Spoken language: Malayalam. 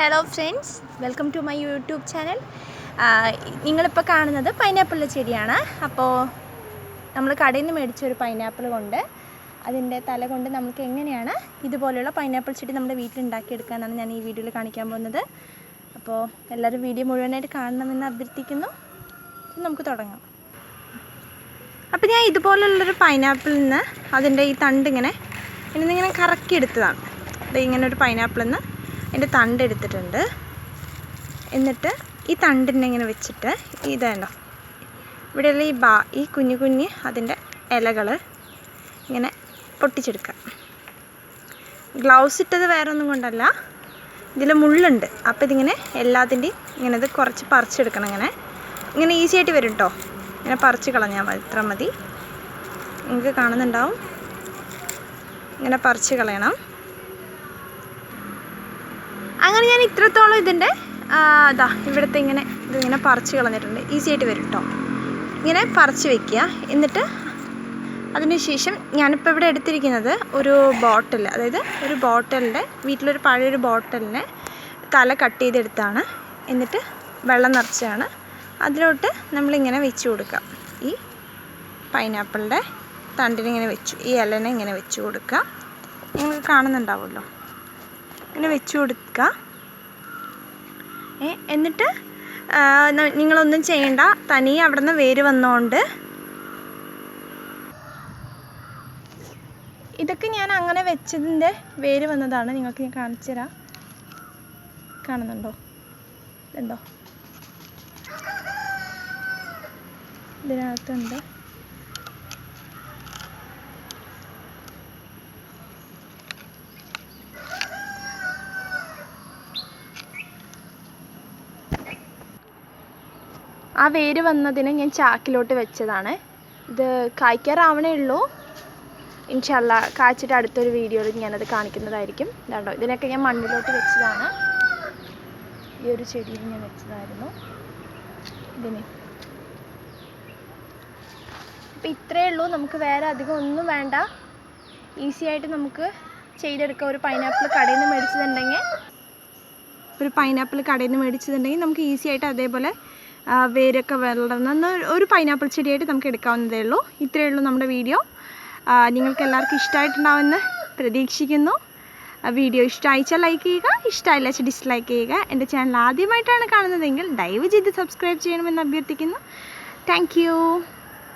Hello friends welcome to my YouTube channel നിങ്ങളിപ്പോൾ കാണുന്നത് പൈനാപ്പിളിന്റെ ചെടിയാണ്. അപ്പോൾ നമ്മൾ കടയിൽ നിന്ന് മേടിച്ച ഒരു പൈനാപ്പിൾ കൊണ്ട് അതിന്റെ തല കൊണ്ട് നമുക്ക് എങ്ങനെയാണ് ഇതുപോലെയുള്ള പൈനാപ്പിൾ ചെടി നമ്മുടെ വീട്ടിൽ ഉണ്ടാക്കിയെടുക്കാനാണ് ഞാൻ ഈ വീഡിയോയിൽ കാണിക്കാൻ പോകുന്നത്. അപ്പോൾ എല്ലാവരും വീഡിയോ മുഴുവനായിട്ട് കാണണമെന്ന് അഭ്യർത്ഥിക്കുന്നു. നമുക്ക് തുടങ്ങാം. അപ്പോൾ ഞാൻ ഇതുപോലുള്ളൊരു പൈനാപ്പിളിൽ നിന്ന് അതിന്റെ ഈ തണ്ട് ഇങ്ങനെ ഇങ്ങനെ കറക്കി എടുത്തതാണ് അപ്പോൾ ഇങ്ങനെ ഒരു പൈനാപ്പിളിൽ നിന്ന് അതിന്റെ തണ്ട് എടുത്തിട്ടുണ്ട്. എന്നിട്ട് ഈ തണ്ടിനെ ഇങ്ങനെ വെച്ചിട്ട് ഇതേണ്ടോ ഇവിടെയുള്ള ഈ ബാ ഈ കുഞ്ഞു കുഞ്ഞ് അതിന്റെ ഇലകൾ ഇങ്ങനെ പൊട്ടിച്ചെടുക്കുക. ഗ്ലൗസ് ഇട്ടത് വേറെ ഒന്നും കൊണ്ടല്ല. ഇതിൽ മുള്ളുണ്ട്. അപ്പോൾ ഇതിങ്ങനെ എല്ലാത്തിന്റെയും ഇങ്ങനെ ഇത് കുറച്ച് പറിച്ചെടുക്കണം ഇങ്ങനെ. ഇങ്ങനെ ഈസി ആയിട്ട് വരും കേട്ടോ ഇങ്ങനെ പറിച്ച് കളഞ്ഞാൽ മതി. ഇത്ര മതി. നിങ്ങൾക്ക് കാണുന്നുണ്ടാവും. ഇങ്ങനെ പറിച്ച് കളയണം. അങ്ങനെ ഞാൻ ഇത്രത്തോളം ഇതിന്റെ അതാ ഇവിടുത്തെ ഇങ്ങനെ ഇതിങ്ങനെ പറിച്ച് കളഞ്ഞിട്ടുണ്ട്. ഈസി ആയിട്ട് വരും കേട്ടോ ഇങ്ങനെ പറിച്ച് വെക്കുക. എന്നിട്ട് അതിനുശേഷം ഞാനിപ്പോൾ ഇവിടെ എടുത്തിരിക്കുന്നത് ഒരു ബോട്ടിൽ അതായത് ഒരു ബോട്ടലിന്റെ വീട്ടിലൊരു പഴയൊരു ബോട്ടലിനെ തല കട്ട് ചെയ്തെടുത്താണ്. എന്നിട്ട് വെള്ളം നിറച്ചാണ്. അതിലോട്ട് നമ്മളിങ്ങനെ വെച്ച് കൊടുക്കുക ഈ പൈനാപ്പിളിന്റെ തണ്ടിനിങ്ങനെ വെച്ചു ഈ ഇലനെ ഇങ്ങനെ വെച്ച് കൊടുക്കുക നിങ്ങൾ കാണുന്നുണ്ടാവുമല്ലോ. ഇങ്ങനെ വെച്ച് കൊടുക്കുക. എന്നിട്ട് നിങ്ങളൊന്നും ചെയ്യണ്ട. തനിയെ അവിടെ നിന്ന് വേര് വന്നോണ്ട്. ഇതൊക്കെ ഞാൻ അങ്ങനെ വെച്ചതിന്റെ വേര് വന്നതാണ്. നിങ്ങൾക്ക് ഞാൻ കാണിച്ചു തരാം. കാണുന്നുണ്ടോ? ഇതുണ്ടോ? ഇതിനകത്തുണ്ട്. ആ വേര് വന്നതിനെ ഞാൻ ചാക്കിലോട്ട് വെച്ചതാണ്. ഇത് കായ്ക്കാറാവണേ ഉള്ളൂ. ഇൻഷല്ല കായ്ച്ചിട്ട് അടുത്തൊരു വീഡിയോയിൽ ഞാനത് കാണിക്കുന്നതായിരിക്കും. ഇതാണ്ടോ ഇതിനൊക്കെ ഞാൻ മണ്ണിലോട്ട് വെച്ചതാണ്. ഈ ഒരു ചെടിയിൽ ഞാൻ വെച്ചതായിരുന്നു. ഇതിന്. അപ്പം ഇത്രയേ ഉള്ളൂ. നമുക്ക് വേറെ അധികം ഒന്നും വേണ്ട. ഈസി ആയിട്ട് നമുക്ക് ചെയ്തെടുക്കാം. ഒരു പൈനാപ്പിൾ കടയിൽ നിന്ന് മേടിച്ചതുണ്ടെങ്കിൽ. ഒരു പൈനാപ്പിൾ കടയിൽ നിന്ന് മേടിച്ചതുണ്ടെങ്കിൽ നമുക്ക് ഈസി ആയിട്ട് അതേപോലെ വേരൊക്കെ വളർന്ന ഒരു പൈനാപ്പിൾ ചെടിയായിട്ട് നമുക്ക് എടുക്കാവുന്നതേ ഉള്ളൂ. ഇത്രയേ ഉള്ളൂ നമ്മുടെ വീഡിയോ. നിങ്ങൾക്ക് എല്ലാവർക്കും ഇഷ്ടമായിട്ടുണ്ടാവുമെന്ന് പ്രതീക്ഷിക്കുന്നു. വീഡിയോ ഇഷ്ടമായിച്ചാൽ ലൈക്ക് ചെയ്യുക ഇഷ്ടമായില്ല വെച്ചാൽ ഡിസ്ലൈക്ക് ചെയ്യുക. എന്റെ ചാനൽ ആദ്യമായിട്ടാണ് കാണുന്നതെങ്കിൽ ദയവ് ചെയ്ത് സബ്സ്ക്രൈബ് ചെയ്യണമെന്ന് അഭ്യർത്ഥിക്കുന്നു. താങ്ക്